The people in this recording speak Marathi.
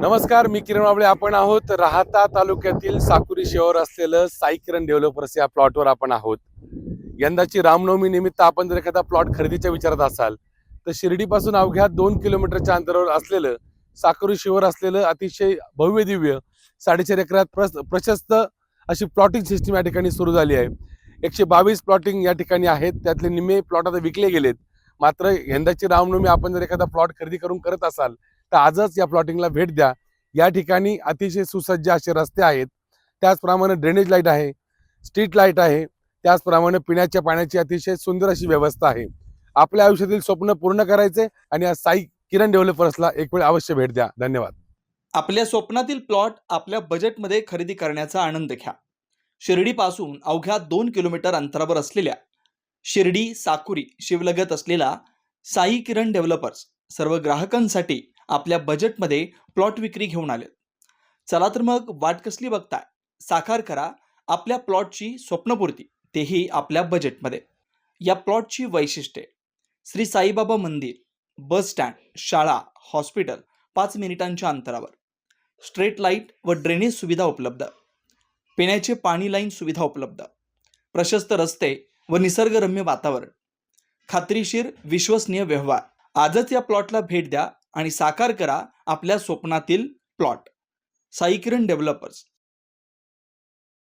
नमस्कार मी किरण बाबळे आपण आहोत राहता तालुक्यातील साकुरी शहर असलेलं साई किरण डेव्हलपर्स या प्लॉटवर आपण आहोत. यंदाची रामनवमी निमित्त आपण जर एखादा प्लॉट खरेदीच्या विचारात असाल तर शिर्डीपासून अवघ्या दोन किलोमीटरच्या अंतरावर असलेलं साकुरी शिवर असलेलं अतिशय भव्य दिव्य साडेचार एकरात प्रस प्रशस्त अशी प्लॉटिंग सिस्टीम या ठिकाणी सुरू झाली आहे. एकशे बावीस प्लॉटिंग या ठिकाणी आहेत. त्यातले निम्मे प्लॉट आता विकले गेलेत. मात्र यंदाची रामनवमी आपण जर एखादा प्लॉट खरेदी करून करत असाल तर आजच या प्लॉटिंगला भेट द्या. या ठिकाणी अतिशय सुसज्ज असे रस्ते आहेत. त्याचप्रमाणे ड्रेनेज लाइट आहे स्ट्रीट लाइट आहे त्याचप्रमाणे पिण्याच्या पाण्याची अतिशय सुंदर अशी व्यवस्था आहे. आपल्या आयुष्यातील स्वप्न पूर्ण करायचे आणि या साई किरण डेव्हलपर्सला एक वेळ अवश्य भेट द्या. धन्यवाद. आपल्या स्वप्नातील प्लॉट आपल्या बजेटमध्ये खरेदी करण्याचा आनंद घ्या. शिर्डीपासून अवघ्या दोन किलोमीटर अंतरावर असलेल्या शिर्डी साकुरी शिवलगत असलेला साई किरण डेव्हलपर्स सर्व ग्राहकांसाठी आपल्या बजेटमध्ये प्लॉट विक्री घेऊन आले चला तर मग वाट कसली बघताय? साकार करा आपल्या प्लॉटची स्वप्नपूर्ती तेही आपल्या बजेटमध्ये. या प्लॉटची वैशिष्ट्ये. श्री साईबाबा मंदिर बस स्टँड शाळा हॉस्पिटल पाच मिनिटांच्या अंतरावर. स्ट्रेट लाइट व ड्रेनेज सुविधा उपलब्ध. पिण्याचे पाणी लाईन सुविधा उपलब्ध. प्रशस्त रस्ते व निसर्गरम्य वातावरण. खात्रीशीर विश्वसनीय व्यवहार. आजच या प्लॉटला भेट द्या आणि साकार करा आपल्या स्वप्नातील प्लॉट. साईकिरण डेव्हलपर्स.